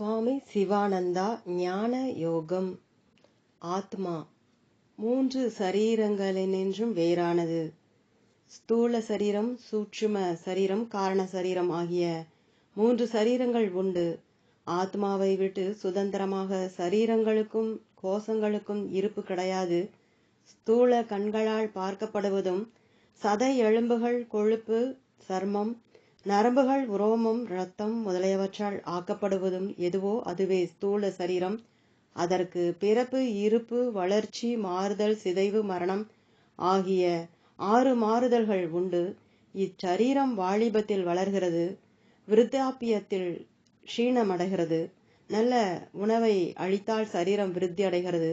சுவாமி சிவானந்தா ஞான யோகம். ஆத்மா மூன்று சரீரங்களினின்றும் வேறானது. ஸ்தூல சரீரம் சூட்சும சரீரம் காரண சரீரம் ஆகிய மூன்று சரீரங்கள் உண்டு. ஆத்மாவை விட்டு சுதந்திரமாக சரீரங்களுக்கும் கோஷங்களுக்கும் இருப்பு கிடையாது. ஸ்தூல கண்களால் பார்க்கப்படுவதும் சதை எலும்புகள் கொழுப்பு சர்மம் நரம்புகள் உரோமம் இரத்தம் முதலியவற்றால் ஆக்கப்படுவதும் எதுவோ அதுவே ஸ்தூல சரீரம். அதற்கு பிறப்பு இருப்பு வளர்ச்சி மாறுதல் சிதைவு மரணம் ஆகிய ஆறு மாறுதல்கள் உண்டு. இச்சரீரம் வாலிபத்தில் வளர்கிறது விருத்தாப்பியத்தில் க்ஷீணமடைகிறது. நல்ல உணவை அளித்தால் சரீரம் விருத்தி அடைகிறது.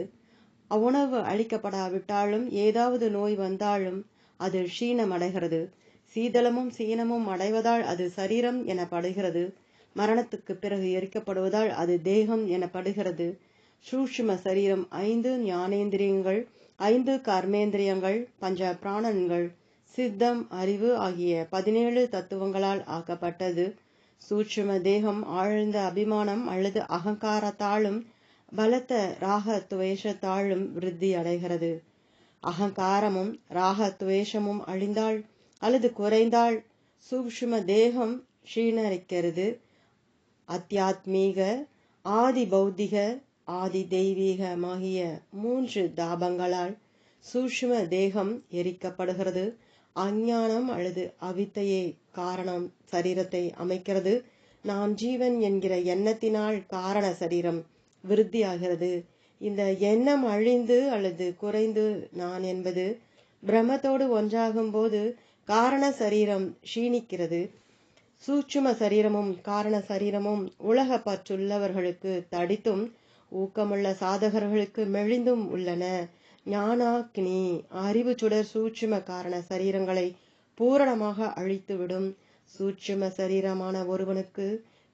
அவ்வுணவு அளிக்கப்படாவிட்டாலும் ஏதாவது நோய் வந்தாலும் அது க்ஷீணமடைகிறது. சீதளமும் சீனமும் அடைவதால் அது சரீரம் எனப்படுகிறது. மரணத்துக்கு பிறகு எரிக்கப்படுவதால் அது தேகம் எனப்படுகிறது. சூஷ்ம சரீரம் ஐந்து ஞானேந்திரியங்கள் ஐந்து கர்மேந்திரியங்கள் பஞ்ச பிராணன்கள் சித்தம் அறிவு ஆகிய பதினேழு தத்துவங்களால் ஆக்கப்பட்டது. சூட்சும தேகம் ஆழ்ந்த அபிமானம் அல்லது அகங்காரத்தாலும் பலத்த ராக துவேஷத்தாலும் விருத்தி அடைகிறது. அகங்காரமும் ராக துவேஷமும் அழிந்தால் அல்லது குறைந்தால் சூக்ஷ்ம தேகம் க்ஷீணரிக்கிறது. அத்தியாத்மீக ஆதி பௌத்திக ஆதி தெய்வீகமாகிய மூன்று தாபங்களால் சூக்ஷ்ம தேகம் எரிக்கப்படுகிறது. அஞ்ஞானம் அல்லது அவித்தையே காரணம் சரீரத்தை அமைக்கிறது. நாம் ஜீவன் என்கிற எண்ணத்தினால் காரண சரீரம் விருத்தியாகிறது. இந்த எண்ணம் அழிந்து அல்லது குறைந்து நான் என்பது பிரம்மத்தோடு ஒன்றாகும் போது காரண சரீரம் க்ஷீணிக்கிறது. சூட்சும சரீரமும் காரண சரீரமும் உலக பற்றுள்ளவர்களுக்கு தடித்தும் ஊக்கமுள்ள சாதகர்களுக்கு மெலிந்தும் உள்ளன. ஞானாக்னி அறிவு சுடர் சூட்சும காரண சரீரங்களை பூரணமாக அழித்துவிடும். சூட்சும சரீரமான ஒருவனுக்கு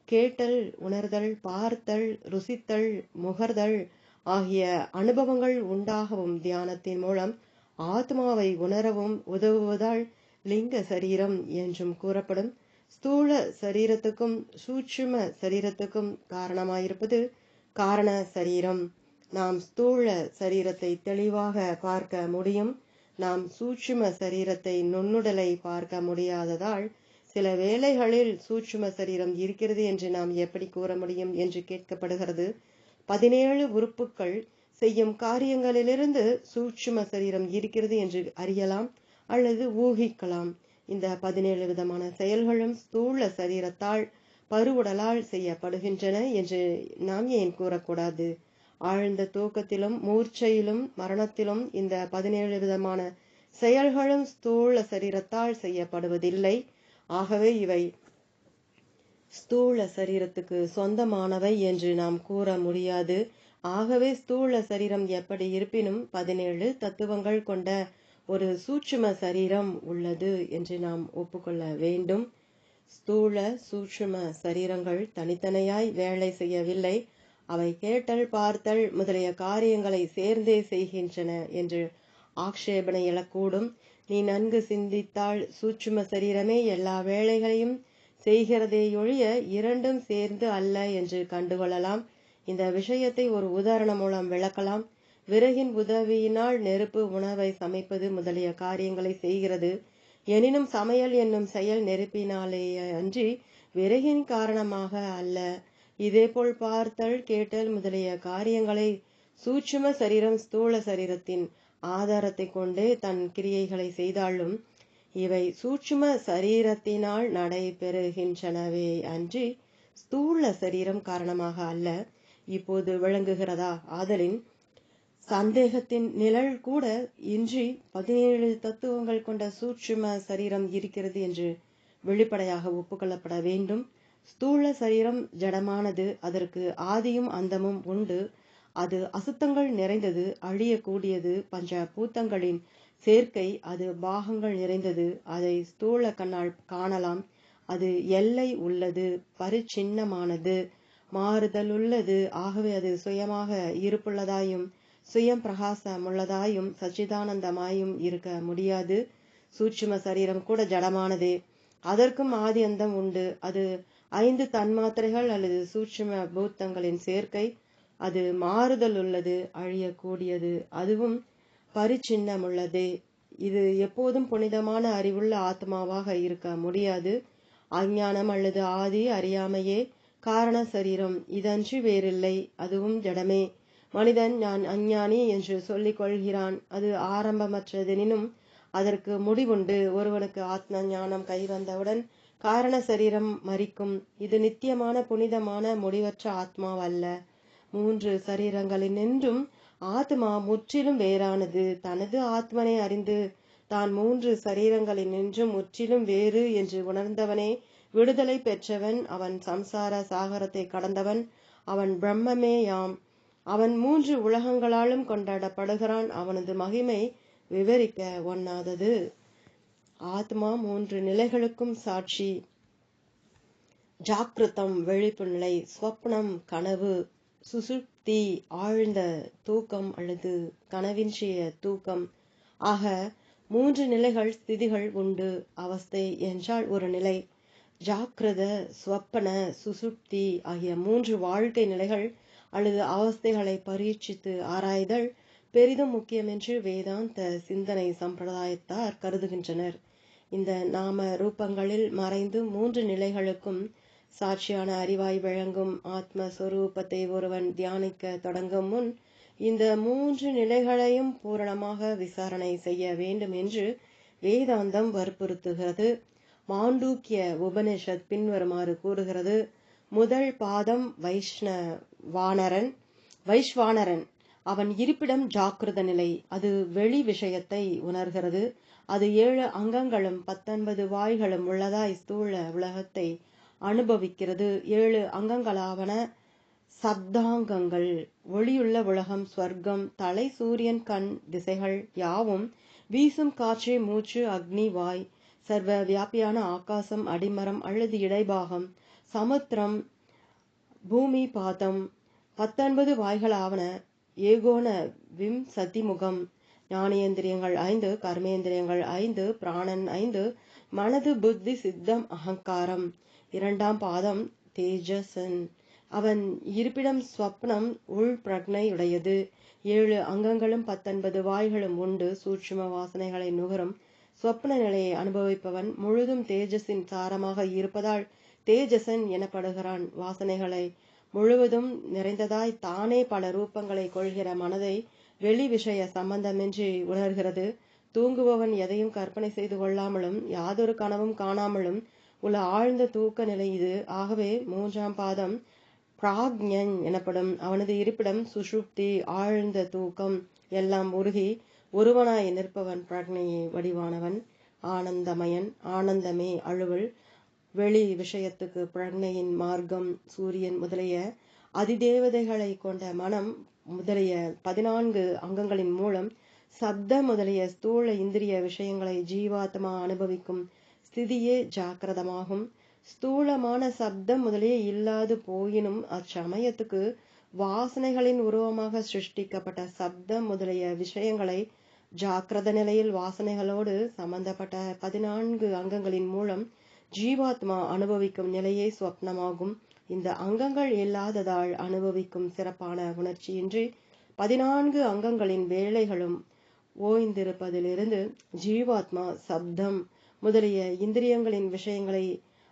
கேட்டல் உணர்தல் பார்த்தல் ருசித்தல் முகர்தல் ஆகிய அனுபவங்கள் உண்டாகவும் தியானத்தின் மூலம் ஆத்மாவை உணரவும் உதவுவதால் லிங்க சரீரம் என்றும் கூறப்படும். ஸ்தூல சரீரத்துக்கும் சூட்சும சரீரத்துக்கும் காரணமாயிருப்பது காரண சரீரம். நாம் ஸ்தூல சரீரத்தை தெளிவாக பார்க்க முடியும். நாம் சூட்சும சரீரத்தை நுண்ணுடலை பார்க்க முடியாததால் சில வேளைகளில் சூட்சும சரீரம் இருக்கிறது என்று நாம் எப்படி கூற முடியும் என்று கேட்கப்படுகிறது. பதினேழு உறுப்புகள் செய்யும் காரியங்களிலிருந்து சூட்சும சரீரம் இருக்கிறது என்று அறியலாம். அல்லது ஊகிக்கலாம். இந்த பதினேழு விதமான செயல்களும் ஸ்தூல சரீரத்தால் பருவுடலால் செய்யப்படுகின்றன என்று நாம் ஏன் கூறக்கூடாது? ஆழ்ந்த தூக்கத்திலும் மூர்ச்சையிலும் மரணத்திலும் இந்த பதினேழு விதமான செயல்களும் ஸ்தூல சரீரத்தால் செய்யப்படுவதில்லை. ஆகவே இவை ஸ்தூல சரீரத்துக்கு சொந்தமானவை என்று நாம் கூற முடியாது. ஆகவே ஸ்தூல சரீரம் எப்படி இருப்பினும் பதினேழு தத்துவங்கள் கொண்ட ஒரு சூட்சும சரீரம் உள்ளது என்று நாம் ஒப்புக்கொள்ள வேண்டும். ஸ்தூல சூட்சும சரீரங்கள் தனித்தனியாய் வேலை செய்யவில்லை. அவை கேட்டல் பார்த்தல் முதலிய காரியங்களை சேர்ந்தே செய்கின்றன என்று ஆக்ஷேபனை எழக்கூடும். நீ நன்கு சிந்தித்தால் சூட்சும சரீரமே எல்லா வேலைகளையும் செய்கிறதேயொழிய இரண்டும் சேர்ந்து அல்ல என்று கண்டுகொள்ளலாம். இந்த விஷயத்தை ஒரு உதாரணம் மூலம் விளக்கலாம். விறகின் உதவியினால் நெருப்பு உணவை சமைப்பது முதலிய காரியங்களை செய்கிறது. எனினும் சமையல் என்னும் செயல் நெருப்பினாலேயே அன்றி விறகின் காரணமாக அல்ல. இதேபோல் பார்த்தல் கேட்டல் முதலிய காரியங்களை சூட்சும சரீரம் ஸ்தூல சரீரத்தின் ஆதாரத்தை கொண்டே தன் கிரியைகளை செய்தாலும் இவை சூட்சும சரீரத்தினால் நடைபெறுகின்றனவே அன்றி ஸ்தூல சரீரம் காரணமாக அல்ல. இப்போது விளங்குகிறதா? ஆதலின் சந்தேகத்தின் நிழல் கூட இன்றி பதினேழு தத்துவங்கள் கொண்ட சூட்சும சரீரம் இருக்கிறது என்று வெளிப்படையாக ஒப்புக்கொள்ளப்பட வேண்டும். ஸ்தூல சரீரம் ஜடமானது. அதற்கு ஆதியும் அந்தமும் உண்டு. அது அசுத்தங்கள் நிறைந்தது. அழியக்கூடியது. பஞ்ச பூத்தங்களின் சேர்க்கை அது பாகங்கள் நிறைந்தது. அதை ஸ்தூல கண்ணால் காணலாம். அது எல்லை உள்ளது. பரிச்சின்னமானது. மாறுதல் உள்ளது ஆகவே அது சுயமாக இருப்புள்ளதாயும் சுயம் பிரகாசமுள்ளதாயும் சச்சிதானந்தமாயும் இருக்க முடியாது. சூட்சும சரீரம் கூட ஜடமானதே. அதற்கும் ஆதி அந்தம் உண்டு. அது ஐந்து தன்மாத்திரைகள் அல்லது சூட்சும பூத்தங்களின் சேர்க்கை. அது மாறுதல் உள்ளது அழியக்கூடியது. அதுவும் பரிச்சின்னமுள்ளதே. இது எப்போதும் புனிதமான அறிவுள்ள ஆத்மாவாக இருக்க முடியாது. அஞ்ஞானம் அல்லது ஆதி அறியாமையே காரண சரீரம். இதன்றி வேறில்லை. அதுவும் ஜடமே. மனிதன் நான் அஞ்ஞானி என்று சொல்லிக் கொள்கிறான். அது ஆரம்பமற்றதெனினும் அதற்கு முடிவுண்டு. ஒருவனுக்கு ஆத்ம ஞானம் கைவந்தவுடன் காரண சரீரம் மறிக்கும் இது நித்தியமான புனிதமான முடிவற்ற ஆத்மாவல்ல. மூன்று சரீரங்களினின்றும் ஆத்மா முற்றிலும் வேறானது. தனது ஆத்மனை அறிந்து தான் மூன்று சரீரங்களினின்றும் முற்றிலும் வேறு என்று உணர்ந்தவனே விடுதலை பெற்றவன் அவன் சம்சார சாகரத்தை கடந்தவன் அவன் பிரம்மமே யாம் அவன் மூன்று உலகங்களாலும் கொண்டாடப்படுகிறான். அவனது மகிமை விவரிக்க ஒண்ணாதது. ஆத்மா மூன்று நிலைகளுக்கும் சாட்சி. ஜாக்கிரதம் விழிப்பு நிலை ஸ்வப்னம் கனவு சுசுப்தி ஆழ்ந்த தூக்கம் அல்லது கனவின்றிய தூக்கம். ஆக மூன்று நிலைகள் ஸ்திதிகள் உண்டு. அவஸ்தை என்றால் ஒரு நிலை. ஜாக்கிரத ஸ்வப்பன சுசுப்தி ஆகிய மூன்று வாழ்க்கை நிலைகள் அல்லது அவஸ்தைகளை பரீட்சித்து ஆராய்தல் பெரிதும் முக்கியம் என்று வேதாந்த சிந்தனை சம்பிரதாயத்தார் கருதுகின்றனர். இந்த நாம ரூபங்களில் மறைந்து மூன்று நிலைகளுக்கும் சாட்சியான அறிவாய் விளங்கும் ஆத்மஸ்வரூபத்தை ஒருவன் தியானிக்க தொடங்கும் முன் இந்த மூன்று நிலைகளையும் பூரணமாக விசாரணை செய்ய வேண்டும் என்று வேதாந்தம் வற்புறுத்துகிறது. மாண்டூக்கிய உபனிஷத் பின்வருமாறு கூறுகிறது முதல் பாதம் வானரன் வைஸ்வானரன் அவன் இருப்பிடம் ஜாக்கிரத நிலை. அது வெளி விஷயத்தை உணர்கிறது. அது ஏழு அங்கங்களும் பத்தொன்பது வாய்களும் உள்ளதாய் ஸ்தூல உலகத்தை அனுபவிக்கிறது. ஏழு அங்கங்களாவன சப்தாங்கங்கள். ஒளியுள்ள உலகம் ஸ்வர்க்கம் தலை சூரியன் கண் திசைகள் யாவும் வீசும் காற்று மூச்சு அக்னி வாய். சர்வ வியாபியான ஆகாசம் அடிமரம் அல்லது இடைபாகம் சமுத்திரம் பூமி பாதம். பத்தொன்பது வாய்களாவன ஏகோண விம் சதிமுகம். ஞானேந்திரியங்கள் ஐந்து கர்மேந்திரியங்கள் ஐந்து பிராணன் ஐந்து மனது புத்தி சித்தம் அகங்காரம். இரண்டாம் பாதம் தேஜசன் அவன் இருப்பிடம் ஸ்வப்னம் உள் பிரக்னையுடையது. ஏழு அங்கங்களும் பத்தொன்பது வாய்களும் உண்டு. சூட்சும வாசனைகளை நுகரும். சொப்ன நிலையை அனுபவிப்பவன் முழுதும் தேஜஸின் சாரமாக இருப்பதால் தேஜசன் எனப்படுகிறான். வாசனைகளை முழுவதும் நிறைந்ததாய் தானே பல ரூபங்களை கொள்கிற மனதை வெளி விஷய சம்பந்தமின்றி உணர்கிறது. தூங்குபவன் எதையும் கற்பனை செய்து கொள்ளாமலும் யாதொரு கனவும் காணாமலும் உள்ள ஆழ்ந்த தூக்க நிலை இது. ஆகவே மூன்றாம் பாதம் பிராக்ஞன் எனப்படும் அவனது இருப்பிடம் சுஷுப்தி ஆழ்ந்த தூக்கம் எல்லாம் உருகி ஒருவனாய் நிற்பவன். பிரக்னையை வடிவானவன். ஆனந்தமயன் ஆனந்தமே அழுவல். வெளி விஷயத்துக்கு பிரக்னையின் மார்க்கம் சூரியன் முதலிய அதிதேவதைகளை கொண்ட மனம் முதலிய பதினான்கு அங்கங்களின் மூலம் சப்த முதலிய ஸ்தூல இந்திரிய விஷயங்களை ஜீவாத்மா அனுபவிக்கும் ஸ்திதியே ஜாக்கிரதமாகும். ஸ்தூலமான சப்தம் முதலிய இல்லாது போயினும் அச்சமயத்துக்கு வாசனைகளின் உருவமாக சிருஷ்டிக்கப்பட்ட சப்தம் முதலிய விஷயங்களை ஜாக்கிரத நிலையில் வாசனைகளோடு சம்பந்தப்பட்ட பதினான்கு அங்கங்களின் மூலம் ஜீவாத்மா அனுபவிக்கும் நிலையே ஸ்வப்னமாகும். இந்த அங்கங்கள் இல்லாததால் அனுபவிக்கும் சிறப்பான உணர்ச்சியின்றி பதினான்கு அங்கங்களின் வேலைகளும் ஓய்ந்திருப்பதிலிருந்து ஜீவாத்மா சப்தம் முதலிய இந்திரியங்களின் விஷயங்களை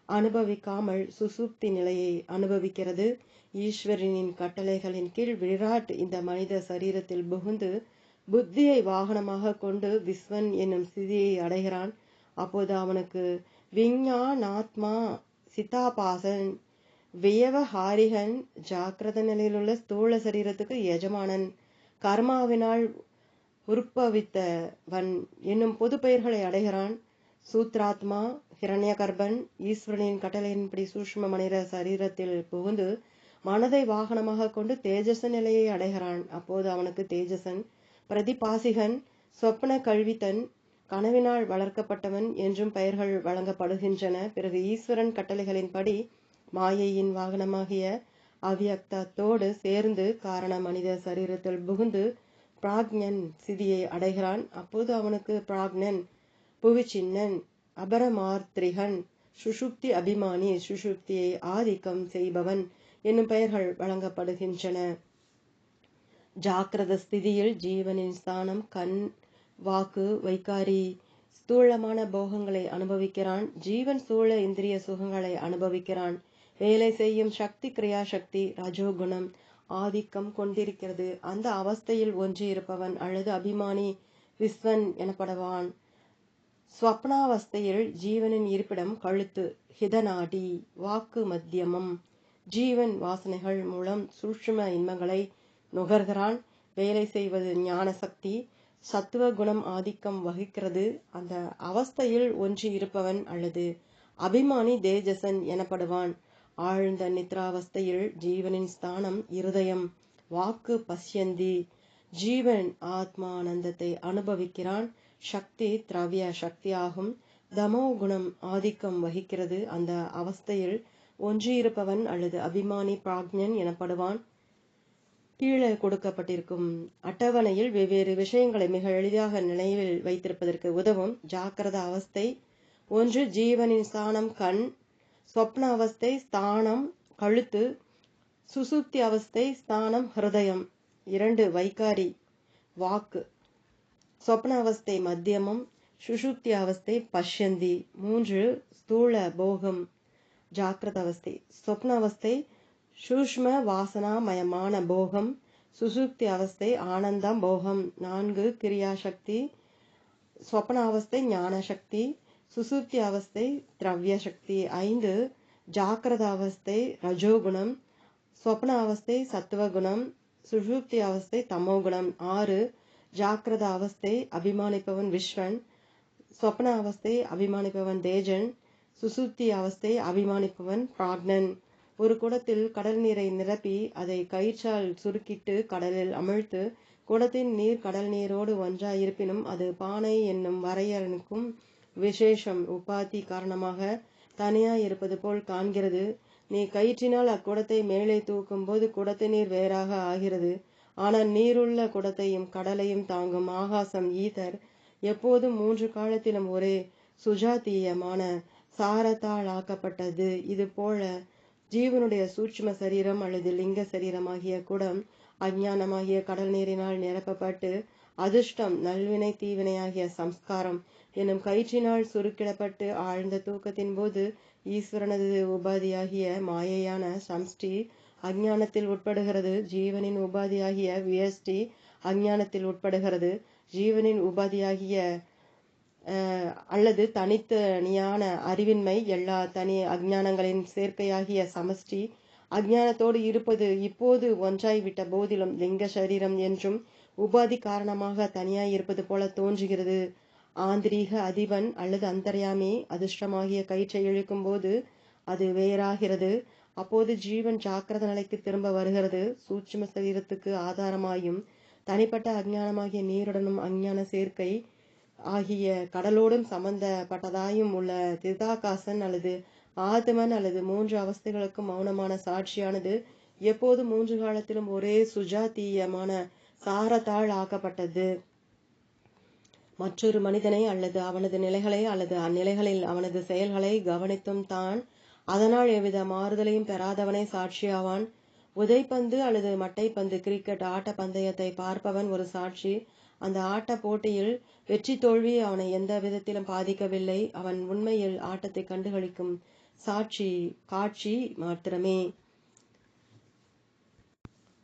அனுபவிக்காமல் சுசுப்தி நிலையை அனுபவிக்கிறது. ஈஸ்வரனின் கட்டளைகளின் கீழ் விராட் இந்த மனித சரீரத்தில் புகுந்து புத்தியை வாகனமாக கொண்டு விஸ்வன் என்னும் ஸ்திதியை அடைகிறான். அப்போது அவனுக்கு விஞ்ஞானாத்மா சிதாபாசன் வியவஹாரிகன் ஜாக்கிரத நிலையிலுள்ள ஸ்தூல சரீரத்துக்கு எஜமானன் கர்மாவினால் உற்பவித்தவன் என்னும் பொது பெயர்களை அடைகிறான். சூத்ராத்மா ஹிரண்ய கர்ப்பன் ஈஸ்வரனின் கட்டளையின்படி சூஷ்ம மனித சரீரத்தில் புகுந்து மனதை வாகனமாக கொண்டு தேஜச நிலையை அடைகிறான். அப்போது அவனுக்கு தேஜசன் பிரதிபாசிகன் சொப்பன கல்வித்தன் கனவினால் வளர்க்கப்பட்டவன் என்றும் பெயர்கள் வழங்கப்படுகின்றன. பிறகு ஈஸ்வரன் கட்டளைகளின்படி மாயையின் வாகனமாகிய அவ்யக்தத்தோடு சேர்ந்து காரண மனித சரீரத்தில் புகுந்து பிராக்ஞன் சிதியை அடைகிறான். அப்போது அவனுக்கு பிராக்னன் புவிச்சின்னன் அபரமார்த்திரிகன் சுஷுப்தி அபிமானி சுஷுப்தியை ஆதிக்கம் செய்பவன் என்னும் பெயர்கள் வழங்கப்படுகின்றன. ஜாக்கிரத ஸ்திதியில் ஜீவனின் ஸ்தானம் கண் வாக்கு வைக்காரி ஸ்தூலமான போகங்களை அனுபவிக்கிறான். ஜீவன் சூழ இந்திரிய சுகங்களை அனுபவிக்கிறான். வேலை செய்யும் சக்தி கிரியாசக்தி ரஜோகுணம் ஆதிக்கம் கொண்டிருக்கிறது. அந்த அவஸ்தையில் ஒன்று இருப்பவன் அல்லது அபிமானி விஸ்வன் எனப்படுவான். ஸ்வப்னாவஸ்தையில் ஜீவனின் இருப்பிடம் கழுத்து ஹிதநாடி வாக்கு மத்தியமம். ஜீவன் வாசனைகள் மூலம் சூட்சும இன்பங்களை நுகர்கிறான். வேலை செய்வது ஞான சக்தி சத்துவ குணம் ஆதிக்கம் வகிக்கிறது. அந்த அவஸ்தையில் ஒன்றி இருப்பவன் அல்லது அபிமானி தேஜசன் எனப்படுவான். ஆழ்ந்த நித்ராவஸ்தையில் ஜீவனின் ஸ்தானம் இருதயம் வாக்கு பசியந்தி ஜீவன் ஆத்மானந்தத்தை அனுபவிக்கிறான். சக்தி திரவிய சக்தியாகும். தமோ குணம் ஆதிக்கம் வகிக்கிறது. அந்த அவஸ்தையில் ஒன்றியிருப்பவன் அல்லது அபிமானி பிராக்ஞன் எனப்படுவான். கீழே கொடுக்கப்பட்டிருக்கும் அட்டவணையில் வெவ்வேறு விஷயங்களை மிக எளிதாக நினைவில் வைத்திருப்பதற்கு உதவும் ஜாக்கிரத அவஸ்தை. ஒன்று ஜீவனின் ஸ்தானம் கண். சொப்ன அவஸ்தை ஸ்தானம் கழுத்து. சுசுப்தி அவஸ்தை ஸ்தானம் ஹிருதயம். இரண்டு வைகாரி வாக்கு. சொப்ன அவஸ்தை மத்தியமம். சுஷுப்தி அவஸ்தை பஷ்யந்தி. மூன்று ஸ்தூல போகம் ஜாக்கிரத அவஸ்தை. சொப்ன அவஸ்தை சூஷ்ம வாசனாமயமான போகம் சுசுப்தி அவஸ்தை ஆனந்தம் போகம். நான்கு கிரியாசக்தி சொப்பனாவஸ்தை அவஸ்தை சுசுப்தி அவஸ்தை திரவிய சக்தி ஐந்து ஜாக்கிரத அவஸ்தை ரஜோகுணம் சொப்ன அவஸ்தை சத்துவகுணம் சுஷுப்தி அவஸ்தை தமோகுணம். ஆறு ஜாக்கிரத அவஸ்தை அபிமானிப்பவன் விஸ்வன் சொப்ன அவஸ்தை அபிமானிப்பவன் தேஜன் சுசுப்தி அவஸ்தை அபிமானிப்பவன் பிராக்னன். ஒரு குடத்தில் கடல் நீரை நிரப்பி அதை கயிற்றால் சுருக்கிட்டு கடலில் அமிழ்த்து குடத்தின் நீர் கடல் நீரோடு ஒன்றாயிருப்பினும் அது பானை என்னும் வரையறனுக்கும் விசேஷம் உபாதி காரணமாக தனியாய் இருப்பது போல் காண்கிறது. நீ கயிற்றினால் அக்குடத்தை மேலே தூக்கும் போது குடத்து நீர் வேறாக ஆகிறது. ஆனால் நீருள்ள குடத்தையும் கடலையும் தாங்கும் ஆகாசம் ஈதர். எப்போதும் மூன்று காலத்திலும் ஒரே சுஜாத்தீயமான சாரத்தால் ஆக்கப்பட்டது. இது போல ஜீவனுடைய சூட்சும சரீரம் அல்லது லிங்க சரீரமாகிய குடம் அஞ்ஞானமாகிய கடல் நீரினால் நிரப்பப்பட்டு அதிர்ஷ்டம் நல்வினை தீவினையாகிய சம்ஸ்காரம் என்னும் கயிற்றினால் சுருக்கிடப்பட்டு ஆழ்ந்த தூக்கத்தின் போது ஈஸ்வரனது உபாதியாகிய மாயையான சம்ஷ்டி அஞ்ஞானத்தில் உட்படுகிறது. ஜீவனின் உபாதியாகிய வியஷ்டி அஞ்ஞானத்தில் உட்படுகிறது. ஜீவனின் உபாதியாகிய அல்லது தனித்தனியான அறிவின்மை எல்லா தனி அஜ்ஞானங்களின் சேர்க்கையாகிய சமஷ்டி அஜ்ஞானத்தோடு இருப்பது இப்போது ஒன்றாய் விட்ட போதிலும் லிங்க சரீரம் என்றும் உபாதி காரணமாக தனியாய் இருப்பது போல தோன்றுகிறது. ஆந்திரீக அதிபன் அல்லது அந்தர்யாமி அதிர்ஷ்டமாகிய கயிற்றை இழுக்கும் போது அது வேறாகிறது. அப்போது ஜீவன் ஜாக்கிரத நிலைக்கு திரும்ப வருகிறது. சூட்சும சரீரத்துக்கு ஆதாரமாயும் தனிப்பட்ட அஜ்ஞானமாகிய நீருடனும் அஞ்ஞான சேர்க்கை ஆகிய கடலோடும் சம்பந்தப்பட்டதாயும் உள்ள திதாகாசன் அல்லது ஆத்மன் அல்லது மூன்று அவஸ்தைகளுக்கும் மௌனமான சாட்சியானது எப்போது மூன்று காலத்திலும் ஒரே சுஜாத்தீயமான சாரத்தால் ஆக்கப்பட்டது. மற்றொரு மனிதனை அல்லது அவனது நிலைகளை அல்லது அந்நிலைகளில் அவனது செயல்களை கவனித்தும் தான் அதனால் எவ்வித மாறுதலையும் பெறாதவனே சாட்சியாவான். உதைப்பந்து அல்லது மட்டைப்பந்து கிரிக்கெட் ஆட்ட பந்தயத்தை பார்ப்பவன் ஒரு சாட்சி. அந்த ஆட்ட போட்டியில் வெற்றி தோல்வி அவனை எந்த விதத்திலும் பாதிக்கவில்லை. அவன் உண்மையில் ஆட்டத்தை கண்டுகளிக்கும் சாட்சி காட்சி மாத்திரமே.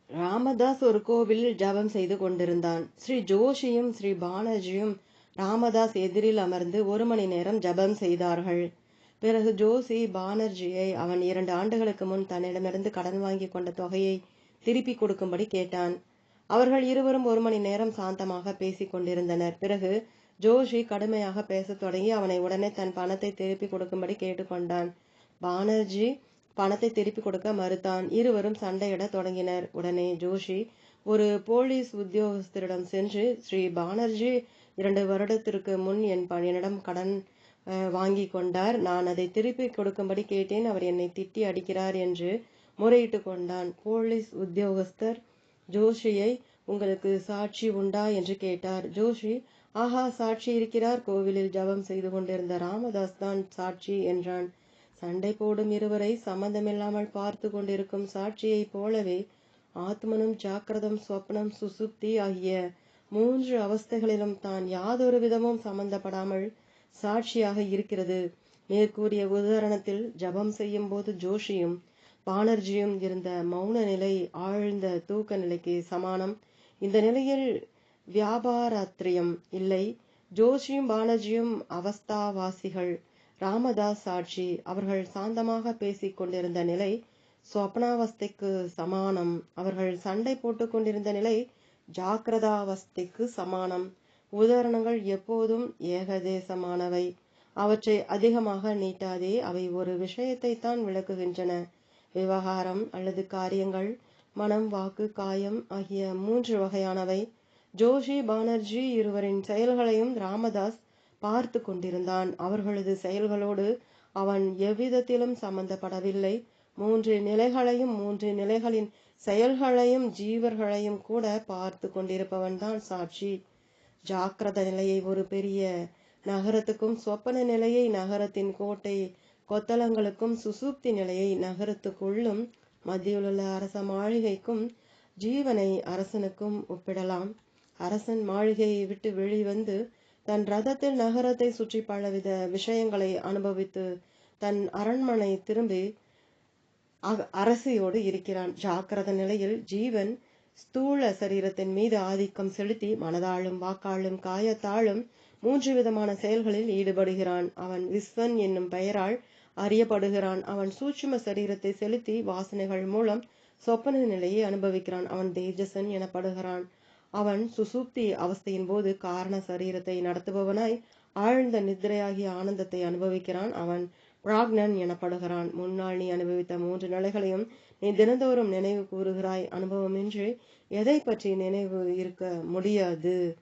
ராமதாஸ் ஒரு கோவிலில் ஜபம் செய்து கொண்டிருந்தான். ஸ்ரீ ஜோஷியும் ஸ்ரீ பானர்ஜியும் ராமதாஸ் எதிரில் அமர்ந்து ஒரு மணி நேரம் ஜபம் செய்தார்கள். பிறகு ஜோஷி பானர்ஜியை அவன் இரண்டு ஆண்டுகளுக்கு முன் தன்னிடமிருந்து கடன் வாங்கி கொண்ட தொகையை திருப்பி கொடுக்கும்படி கேட்டான். அவர்கள் இருவரும் ஒரு மணி நேரம் சாந்தமாக பேசிக் கொண்டிருந்தனர். பிறகு ஜோஷி கடுமையாக பேசத் தொடங்கி அவனை உடனே தன் பணத்தை திருப்பி கொடுக்கும்படி கேட்டுக்கொண்டான் பானர்ஜி பணத்தை திருப்பி கொடுக்க மறுத்தான். இருவரும் சண்டையிட தொடங்கினர். உடனே ஜோஷி ஒரு போலீஸ் உத்தியோகஸ்தரிடம் சென்று ஸ்ரீ பானர்ஜி இரண்டு வருடத்திற்கு முன் என் என்னிடம் கடன் வாங்கி கொண்டார். நான் அதை திருப்பி கொடுக்கும்படி கேட்டேன். அவர் என்னை திட்டி அடிக்கிறார் என்று முறையிட்டு கொண்டான். போலீஸ் உத்தியோகஸ்தர் ஜோஷியை உங்களுக்கு சாட்சி உண்டா என்று கேட்டார். ஜோஷி ஆஹா சாட்சி இருக்கிறார். கோவிலில் ஜபம் செய்து கொண்டிருந்த ராமதாஸ் தான் சாட்சி என்றான். சண்டை போடும் இருவரை சம்பந்தமில்லாமல் பார்த்து கொண்டிருக்கும் சாட்சியைப் போலவே ஆத்மனும் ஜாக்கிரதம் சொப்னம் சுசுப்தி ஆகிய மூன்று அவஸ்தைகளிலும் தான் யாதொரு விதமும் சம்பந்தப்படாமல் சாட்சியாக இருக்கிறது. மேற்கூறிய உதாரணத்தில் ஜபம் செய்யும் போது ஜோஷியும் பானர்ஜியும் இருந்த மௌன நிலை ஆழ்ந்த தூக்க நிலைக்கு சமானம். இந்த நிலையில் வியாபாராத்திரியம் இல்லை. ஜோஷியும் பானர்ஜியும் அவஸ்தாவாசிகள். ராமதாஸ் சாட்சி அவர்கள் சாந்தமாக பேசிக் கொண்டிருந்த நிலை சொப்னாவஸ்தைக்கு சமானம். அவர்கள் சண்டை போட்டுக் கொண்டிருந்த நிலை ஜாக்கிரதாவஸ்தைக்கு சமானம். உதாரணங்கள் எப்போதும் ஏகதேசமானவை. அவற்றை அதிகமாக நீட்டாதே அவை ஒரு விஷயத்தை தான் விளக்குகின்றன. விவகாரம் அல்லது காரியங்கள் மனம் வாக்கு காயம் ஆகிய மூன்று வகையானவை. ஜோஷி பானர்ஜி இருவரின் செயல்களையும் ராமதாஸ் பார்த்து கொண்டிருந்தான். அவர்களது செயல்களோடு அவன் எவ்விதத்திலும் சம்பந்தப்படவில்லை. மூன்று நிலைகளையும் மூன்று நிலைகளின் செயல்களையும் ஜீவர்களையும் கூட பார்த்து கொண்டிருப்பவன்தான் சாட்சி. ஜாக்கிரத நிலையை ஒரு பெரிய நகரத்துக்கும் சொப்பன நிலையை நகரத்தின் கோட்டை கொத்தளங்களுக்கும் சுசூப்தி நிலையை நகரத்துக்குள்ளும் மத்தியிலுள்ள அரச மாளிகைக்கும் ஜீவனை அரசனுக்கும் ஒப்பிடலாம். அரசன் மாளிகையை விட்டு வெளிவந்து தன் ரதத்தில் நகரத்தை சுற்றி பலவித விஷயங்களை அனுபவித்து தன் அரண்மனை திரும்பி அரசியோடு இருக்கிறான். ஜாக்கிரத நிலையில் ஜீவன் ஸ்தூல சரீரத்தின் மீது ஆதிக்கம் செலுத்தி மனதாலும் வாக்காலும் காயத்தாலும் மூன்று விதமான செயல்களில் ஈடுபடுகிறான். அவன் விஸ்வன் என்னும் பெயரால் அறியப்படுகிறான். அவன் சூட்சும சரீரத்தை செலுத்தி வாசனைகள் மூலம் சொப்பன நிலையை அனுபவிக்கிறான். அவன் தேஜசன் எனப்படுகிறான். அவன் சுசூப்தி அவஸ்தையின் போது காரண சரீரத்தை நடத்துபவனாய் ஆழ்ந்த நித்ரையாகிய ஆனந்தத்தை அனுபவிக்கிறான். அவன் பிராக்னன் எனப்படுகிறான். முன்னாள் நீ அனுபவித்த மூன்று நிலைகளையும் நீ தினந்தோறும் நினைவு கூறுகிறாய். அனுபவமின்றி எதை பற்றி நினைவு இருக்க முடியாது.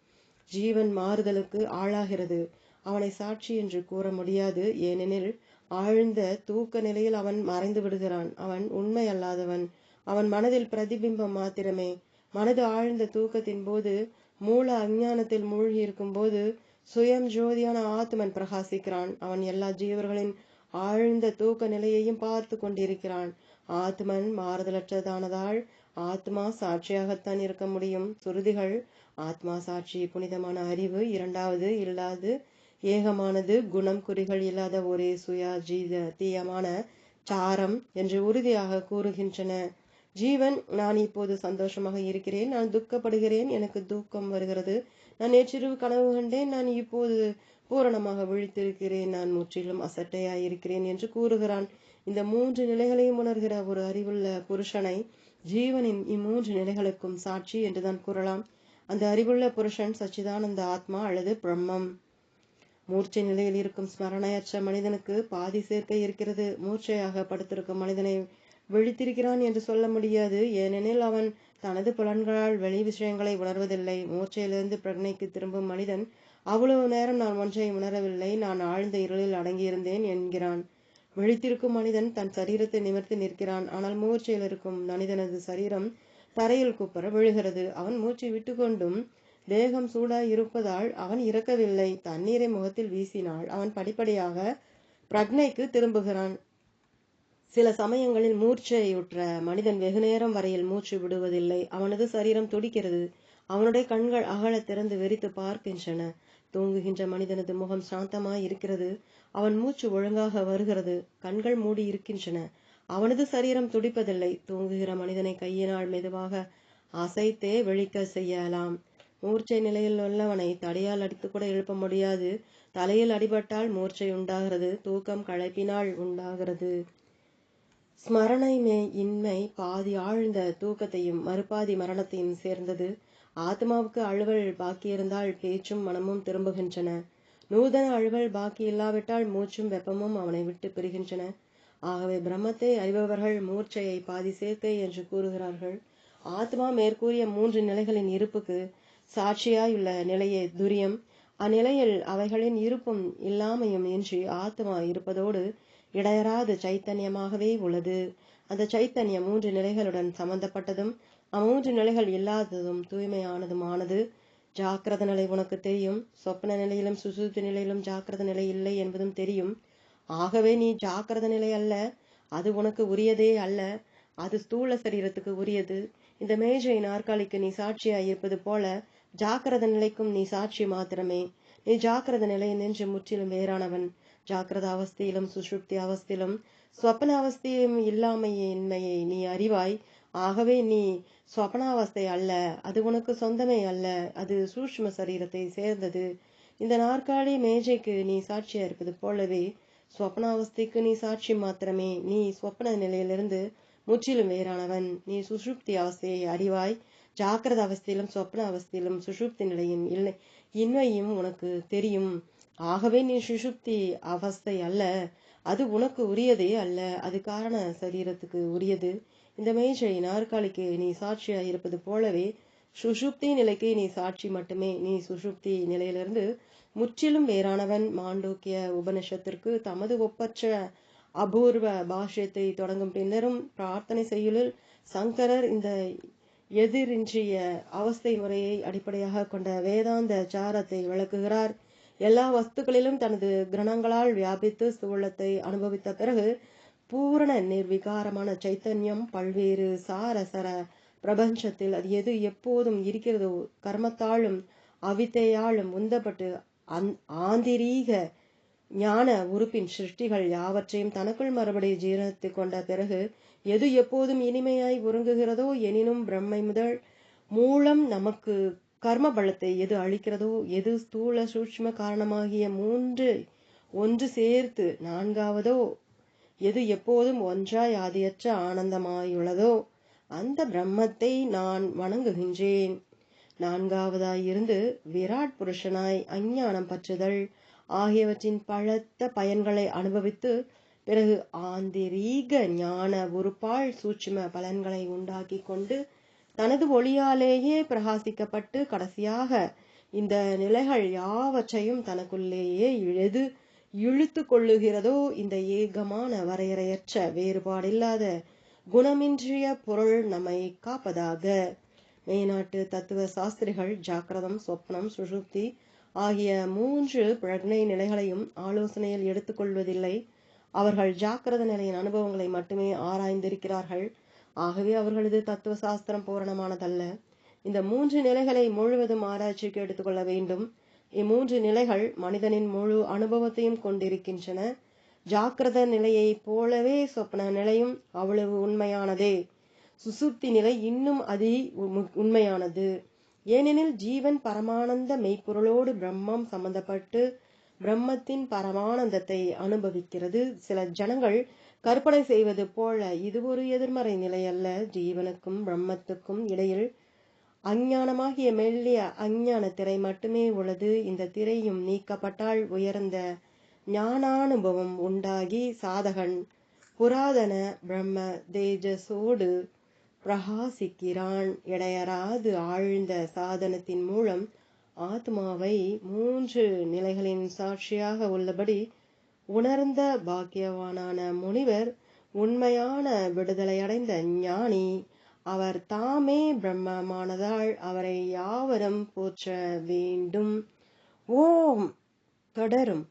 ஜீவன் மாறுதலுக்கு ஆளாகிறது. அவனை சாட்சி என்று கூற முடியாது. ஏனெனில் ஆழ்ந்த தூக்க நிலையில் அவன் மறைந்து விடுகிறான். அவன் உண்மை அல்லாதவன். அவன் மனதில் பிரதிபிம்பம் மாத்திரமே. மனது ஆழ்ந்த தூக்கத்தின் போது மூல அஞ்ஞானத்தில் மூழ்கி இருக்கும் போது சுயம் ஜோதியான ஆத்மன் பிரகாசிக்கிறான். அவன் எல்லா ஜீவர்களின் ஆழ்ந்த தூக்க நிலையையும் பார்த்து கொண்டிருக்கிறான். ஆத்மன் மாறுதலற்றதானதால் ஆத்மா சாட்சியாகத்தான் இருக்க முடியும். சுருதிகள் ஆத்மா சாட்சி புனிதமான அறிவு இரண்டாவது இல்லாது ஏகமானது குணம் குறிகள் இல்லாத ஒரே சுயாஜீத தீயமான சாரம் என்று உறுதியாக கூறுகின்றன. ஜீவன் நான் இப்போது சந்தோஷமாக இருக்கிறேன் நான் துக்கப்படுகிறேன் எனக்கு தூக்கம் வருகிறது. நான் நேற்றிரவு கனவு கண்டேன் நான் இப்போது பூரணமாக விழித்திருக்கிறேன் நான் முற்றிலும் அசட்டையாய் இருக்கிறேன் என்று கூறுகிறான். இந்த மூன்று நிலைகளையும் உணர்கிற ஒரு அறிவுள்ள புருஷனை ஜீவனின் இம்மூன்று நிலைகளுக்கும் சாட்சி என்றுதான் கூறலாம். அந்த அறிவுள்ள புருஷன் சச்சிதானந்த ஆத்மா அல்லது பிரம்மம். மூர்ச்சை நிலையில் இருக்கும் ஸ்மரணையற்ற மனிதனுக்கு பாதி சேர்க்கை இருக்கிறது. மூர்ச்சையாக படுத்திருக்கும் மனிதனை விழித்திருக்கிறான் என்று சொல்ல முடியாது. ஏனெனில் அவன் தனது புலன்களால் வெளி விஷயங்களை உணர்வதில்லை. மூர்ச்சையிலிருந்து பிரக்னைக்கு திரும்பும் மனிதன் அவ்வளவு நேரம் நான் ஒன்றை உணரவில்லை. நான் ஆழ்ந்த இருளில் அடங்கியிருந்தேன் என்கிறான். விழித்திருக்கும் மனிதன் தன் சரீரத்தை நிமிர்த்தி நிற்கிறான். ஆனால் மூர்ச்சையில் இருக்கும் மனிதனது சரீரம் தரையில் குப்பர விழுகிறது. அவன் மூச்சை விட்டுக்கொண்டும் தேகம் சூடாய் இருப்பதால் அவன் இறக்கவில்லை. தண்ணீரை முகத்தில் வீசினாள். அவன் படிப்படியாக பிரக்னைக்கு திரும்புகிறான். சில சமயங்களில் மூர்ச்சையுற்ற மனிதன் வெகுநேரம் வரையில் மூச்சு விடுவதில்லை. அவனது சரீரம் துடிக்கிறது. அவனுடைய கண்கள் அகல திறந்து வெறித்து பார்க்கின்றன. தூங்குகின்ற மனிதனது முகம் சாந்தமாய் இருக்கிறது. அவன் மூச்சு ஒழுங்காக வருகிறது. கண்கள் மூடி இருக்கின்றன. அவனது சரீரம் துடிப்பதில்லை. தூங்குகிற மனிதனை கையினால் மெதுவாக அசைத்தே விழிக்க செய்யலாம். மூர்ச்சை நிலையில் உள்ளவனை தடையால் அடித்து கூட எழுப்ப முடியாது. தலையில் அடிபட்டால் மூர்ச்சை உண்டாகிறது. தூக்கம் களைப்பினால் உண்டாகிறது. ஸ்மரணைமே இன்மை பாதி ஆழ்ந்த தூக்கத்தையும் மறுபாதி மரணத்தையும் சேர்ந்தது. ஆத்மாவுக்கு அழுவல் பாக்கியிருந்தால் பேச்சும் மனமும் திரும்புகின்றன. நூதன அழுவல் பாக்கி இல்லாவிட்டால் மூச்சும் வெப்பமும் அவனை விட்டு பிரிகின்றன. ஆகவே பிரம்மத்தை அறிபவர்கள் மூர்ச்சையை பாதி சேர்க்கை என்று கூறுகிறார்கள். ஆத்மா மேற்கூறிய மூன்று நிலைகளின் இருப்புக்கு சாட்சியாயுள்ள நிலையே துரியம். அந்நிலையில் அவைகளின் இருப்பும் இல்லாமையும் இன்றி ஆத்மா இருப்பதோடு இடையராது சைத்தன்யமாகவே உள்ளது. அந்த சைத்தன்யம் மூன்று நிலைகளுடன் சம்பந்தப்பட்டதும் அம்மூன்று நிலைகள் இல்லாததும் தூய்மையானதுமானது. ஜாக்கிரத நிலை உனக்கு தெரியும். சொப்பன நிலையிலும் சுசுத்தி நிலையிலும் ஜாக்கிரத நிலை இல்லை என்பதும் தெரியும். ஆகவே நீ ஜாக்கிரத நிலை அல்ல அது உனக்கு உரியதே அல்ல. அது ஸ்தூல சரீரத்துக்கு உரியது. இந்த மேஜை நாற்காலிக்கு நீ சாட்சியாய் இருப்பது போல ஜாக்கிரத நிலைக்கும் நீ சாட்சி மாத்திரமே. நீ ஜாக்கிரத நிலை நின்று முற்றிலும் வேறானவன். ஜாக்கிரத அவஸ்தையிலும் சுஷுப்தி அவஸ்தையிலும் சொப்பன அவஸ்தையும் இல்லாமையின்மையை நீ அறிவாய். ஆகவே நீ சொப்பனாவஸ்தை அல்ல அது உனக்கு சொந்தமே அல்ல அது சூஷ்ம சரீரத்தை சேர்ந்தது. இந்த நாற்காலி மேஜைக்கு நீ சாட்சியா இருப்பது போலவே சொப்பனாவஸ்தைக்கு நீ சாட்சி மாத்திரமே. நீ சொப்பன நிலையிலிருந்து முற்றிலும் வேறானவன். நீ சுஷுப்தி அவஸ்தையை அறிவாய். ஜாக்கிரத அவஸ்தையிலும் சொப்ன அவஸ்தையிலும் சுஷுப்தி நிலையும் இல்லை. இன்மையும் உனக்கு தெரியும். ஆகவே நீ சுஷுப்தி அவஸ்தை அல்ல. அது உனக்கு உரியதே அல்ல. அது காரண சரீரத்துக்கு உரியது. இந்த மேஜை நாற்காலிக்கு நீ சாட்சியா இருப்பது போலவே சுஷுப்தி நிலைக்கு நீ சாட்சி மட்டுமே. நீ சுஷுப்தி நிலையிலிருந்து முற்றிலும் வேறானவன். மாண்டோக்கிய உபனிஷத்திற்கு தமது ஒப்பற்ற அபூர்வ பாஷ்யத்தை தொடங்கும் பின்னரும் பிரார்த்தனை செய்யுளில் சங்கரர் இந்த எதிரின்றிய அவஸ்தை முறையை அடிப்படையாக கொண்ட வேதாந்த சாரத்தை விளக்குகிறார். எல்லா வஸ்துக்களிலும் தனது கிரணங்களால் வியாபித்து சூழத்தை அனுபவித்த பிறகு பூரண நிர்விகாரமான சைத்தன்யம் பல்வேறு சாரசர பிரபஞ்சத்தில் அது எது எப்போதும் இருக்கிறதோ கர்மத்தாலும் அவித்தையாலும் உந்தப்பட்டு அந் ஆந்திரீக ஞான உறுப்பின் சிருஷ்டிகள் யாவற்றையும் தனக்குள் மறுபடி ஜீரணித்து கொண்ட பிறகு எது எப்போதும் இனிமையாய் உறங்குகிறதோ எனினும் பிரம்மை முதல் மூலம் நமக்கு கர்ம பலத்தை எது அளிக்கிறதோ எது ஸ்தூல சூட்ச்ம காரணமாகிய மூன்று ஒன்று சேர்த்து நான்காவதோ எது எப்போதும் ஒன்றாய் ஆதியற்ற ஆனந்தமாயுள்ளதோ அந்த பிரம்மத்தை நான் வணங்குகின்றேன். நான்காவதாய் இருந்து விராட் புருஷனாய் அஞ்ஞானம் பற்றுதல் ஆகியவற்றின் பழத்த பயன்களை அனுபவித்து பிறகு ஆந்திரீக ஞான உறுப்பால் சூட்சும பலன்களை உண்டாக்கி கொண்டு தனது ஒளியாலேயே பிரகாசிக்கப்பட்டு கடைசியாக இந்த நிலைகள் யாவற்றையும் தனக்குள்ளேயே எழுது இழுத்து கொள்ளுகிறதோ இந்த ஏகமான வரையறையற்ற வேறுபாடில்லாத குணமின்றிய பொருள் நம்மை காப்பதாக. மேநாட்டு தத்துவ சாஸ்திரிகள் ஜாக்கிரதம் சொப்னம் சுஷுப்தி ஆகிய மூன்று பிரக்னை நிலைகளையும் ஆலோசனையில் எடுத்துக்கொள்வதில்லை. அவர்கள் ஜாக்கிரத நிலையின் அனுபவங்களை மட்டுமே ஆராய்ந்திருக்கிறார்கள். ஆகவே அவர்களது தத்துவ சாஸ்திரம் பூரணமானதல்ல. இந்த மூன்று நிலைகளை முழுவதும் ஆராய்ச்சிக்கு எடுத்துக்கொள்ள வேண்டும். இம்மூன்று நிலைகள் மனிதனின் முழு அனுபவத்தையும் கொண்டிருக்கின்றன. ஜாக்கிரத நிலையைப் போலவே சொப்ன நிலையும் அவ்வளவு உண்மையானதே. சுசுப்தி நிலை இன்னும் அதி உண்மையானது. ஏனெனில் ஜீவன் பரமானந்த மெய்ப்பொருளோடு பிரம்மம் சம்பந்தப்பட்டு பிரம்மத்தின் பரமானந்தத்தை அனுபவிக்கிறது. சில ஜனங்கள் கற்பனை செய்வது போல இது ஒரு எதிர்மறை நிலை அல்ல. ஜீவனுக்கும் பிரம்மத்துக்கும் இடையில் அஞ்ஞானமாகிய மெல்லிய அஞ்ஞான திரை மட்டுமே உள்ளது. இந்த திரையும் நீக்கப்பட்டால் உயர்ந்த ஞானானுபவம் உண்டாகி சாதகன் புராதன பிரம்ம தேஜஸோடு பிரகாசிக்கிறான் இடையராது ஆழ்ந்த சாதனத்தின் மூலம். ஆத்மாவை மூன்று நிலைகளின் சாட்சியாக உள்ளபடி உணர்ந்த பாக்கியவானான முனிவர் உண்மையான விடுதலையடைந்த ஞானி. அவர் தாமே பிரம்மமானதால் அவரை யாவரும் போற்ற வேண்டும். ஓம்! தொடரும்.